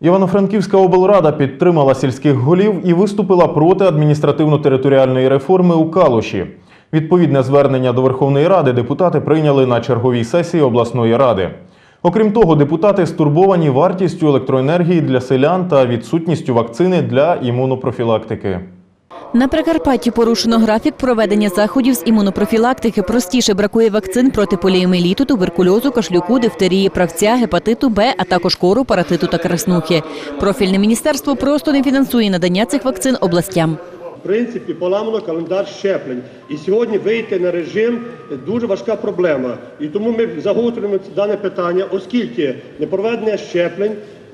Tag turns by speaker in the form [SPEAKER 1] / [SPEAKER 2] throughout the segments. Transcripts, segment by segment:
[SPEAKER 1] Івано-Франківська облрада підтримала сільських голів і виступила проти адміністративно-територіальної реформи у Калуші. Відповідне звернення до Верховної Ради депутати прийняли на черговій сесії обласної ради. Окрім того, депутати стурбовані вартістю електроенергії для селян та відсутністю вакцини для імунопрофілактики.
[SPEAKER 2] На Прикарпатті порушено графік проведення заходів з імунопрофілактики. Простіше бракує вакцин проти поліомеліту, туберкульозу, кашлюку, дифтерії, правця, гепатиту Б, а також кору, паратиту та краснухи. Профільне міністерство просто не фінансує надання цих вакцин областям.
[SPEAKER 3] В принципі, поламано календар щеплень. І сьогодні вийти на режим дуже важка проблема. І тому ми загострюємо дане питання, оскільки непроведення щеплень пош- е,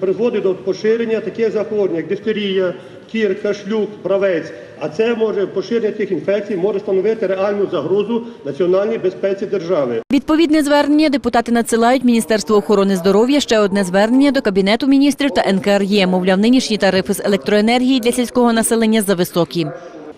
[SPEAKER 3] призводить до поширення таких захворювань, як дифтерія, кір, кашлюк, правець. А це може поширення тих інфекцій може становити реальну загрозу національній безпеці держави.
[SPEAKER 2] Відповідне звернення депутати надсилають Міністерству охорони здоров'я, ще одне звернення до Кабінету міністрів та НКРЄ. Мовляв, нинішні тарифи з електроенергії для сільського населення зависокі.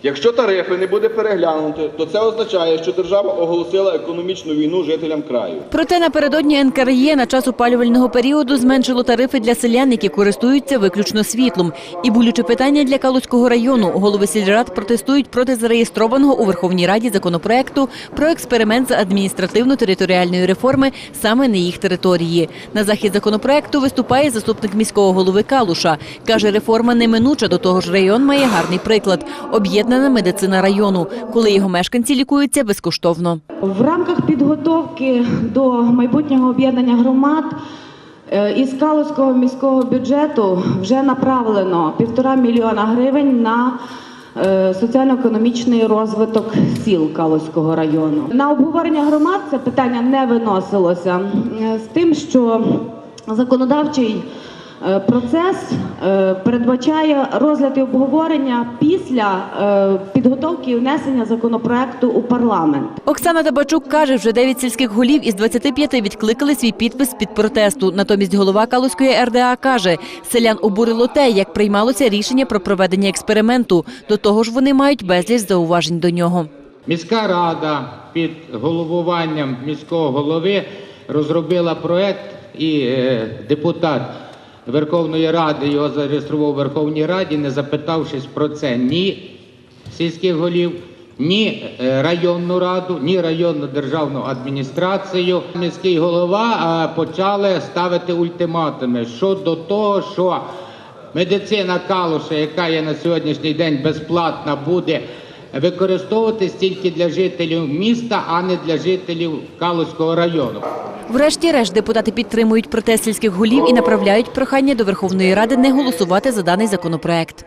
[SPEAKER 4] Якщо тарифи не буде переглянути, то це означає, що держава оголосила економічну війну жителям краю.
[SPEAKER 2] Проте напередодні НКРЄ на час опалювального періоду зменшило тарифи для селян, які користуються виключно світлом. І болюче питання для Калузького району. Голови сільрад протестують проти зареєстрованого у Верховній Раді законопроекту про експеримент з адміністративно-територіальної реформи саме на їх території. На захід законопроекту виступає заступник міського голови Калуша. Каже, реформа неминуча. До того ж, район має гарний приклад об'єднана медицина району, коли його мешканці лікуються безкоштовно.
[SPEAKER 5] В рамках підготовки до майбутнього об'єднання громад е, із Калузького міського бюджету вже направлено півтора мільйона гривень на е, соціально-економічний розвиток сіл Калузького району. На обговорення громад це питання не виносилося з тим, що законодавчий процес е, передбачає розгляд і обговорення після е, підготовки і внесення законопроекту у парламент.
[SPEAKER 2] Оксана Табачук каже, вже 9 сільських голів із 25 відкликали свій підпис під протесту. Натомість голова Калузької РДА каже, селян обурило те, як приймалося рішення про проведення експерименту. До того ж, вони мають безліч зауважень до нього.
[SPEAKER 6] Міська рада під головуванням міського голови розробила проект, і е, депутат Верховної Ради його зареєстрував у Верховній Раді, не запитавшись про це ні сільських голів, ні е, районну раду, ні районну державну адміністрацію. Міський голова почали ставити ультиматуми щодо того, що медицина Калуша, яка є на сьогоднішній день безплатна, буде використовуватись тільки для жителів міста, а не для жителів Калузького району.
[SPEAKER 2] Врешті-решт депутати підтримують протест сільських голів і направляють прохання до Верховної Ради не голосувати за даний законопроект.